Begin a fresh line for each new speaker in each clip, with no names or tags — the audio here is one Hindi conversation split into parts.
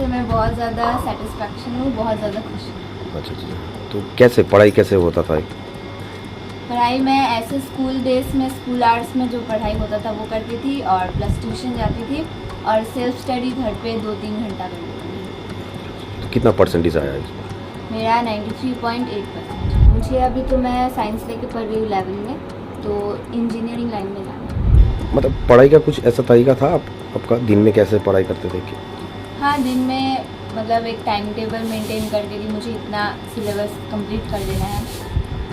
से मैं बहुत ज़्यादा सेटिस्फेक्शन हूँ बहुत ज़्यादा खुश हूँ।
अच्छा अच्छा तो कैसे पढ़ाई कैसे होता था?
पढ़ाई में ऐसे स्कूल डेज़ में स्कूल आवर्स में जो पढ़ाई होता था वो करती थी और प्लस ट्यूशन जाती थी और सेल्फ स्टडी घर पे दो तीन घंटा करती थी।
तो कितना परसेंटेज आया इसमें?
मेरा 93.8 परसेंट मुझे अभी तो मैं साइंस लेके पढ़ रही हूँ लेवल में तो इंजीनियरिंग लाइन में जाना
मतलब पढ़ाई का कुछ ऐसा तरीका था आप आपका दिन में कैसे पढ़ाई करते थे कि
हाँ दिन में मतलब एक टाइम टेबल मेंटेन करके कि मुझे इतना सिलेबस कंप्लीट कर देना है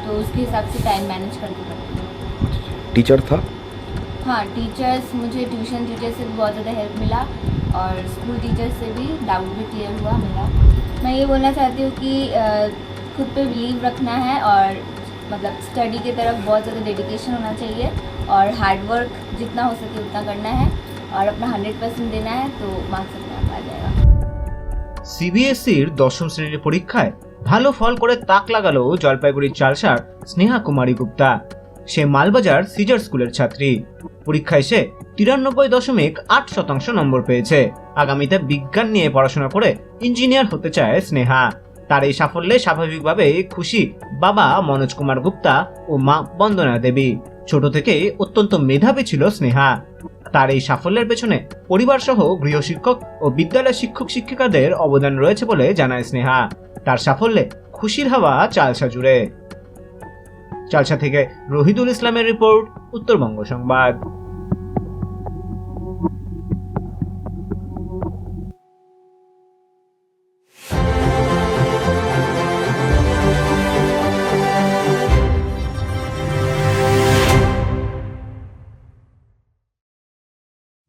तो उसके हिसाब से टाइम मैनेज करके पढ़ती हूँ।
टीचर था?
हाँ टीचर्स मुझे ट्यूशन टीचर से भी बहुत ज़्यादा हेल्प मिला और स्कूल टीचर से भी डाउट भी क्लियर हुआ मेरा। मैं ये बोलना चाहती हूँ कि खुद पे बिलीव रखना है और मतलब स्टडी की तरफ़ बहुत ज़्यादा डेडिकेशन होना चाहिए और हार्डवर्क जितना हो सके उतना करना है। और अपना हंड्रेड परसेंट देना है तो मार्क्स अपने आप आ जाएगा
সিবিএসসির দশম শ্রেণীর পরীক্ষায় ভালো ফল করে তাক লাগালো জলপাইগুড়ির চালসার স্নেহা কুমারী গুপ্তা সে মালবাজার সিজার স্কুলের ছাত্রী পরীক্ষায় সে তিরানব্বই দশমিক আট শতাংশ নম্বর পেয়েছে আগামীতে বিজ্ঞান নিয়ে পড়াশোনা করে ইঞ্জিনিয়ার হতে চায় স্নেহা তার এই সাফল্যে স্বাভাবিকভাবে খুশি বাবা মনোজ কুমার গুপ্তা ও মা বন্দনা দেবী ছোট থেকে অত্যন্ত মেধাবী ছিল স্নেহা তার এই সাফল্যের পেছনে পরিবার সহ গৃহ শিক্ষক ও বিদ্যালয় শিক্ষক শিক্ষিকাদের অবদান রয়েছে বলে জানায় স্নেহা। তার সাফল্যে খুশির হাওয়া চালসা জুড়ে। চালসা থেকে রহিদুল ইসলামের রিপোর্ট, উত্তরবঙ্গ সংবাদ।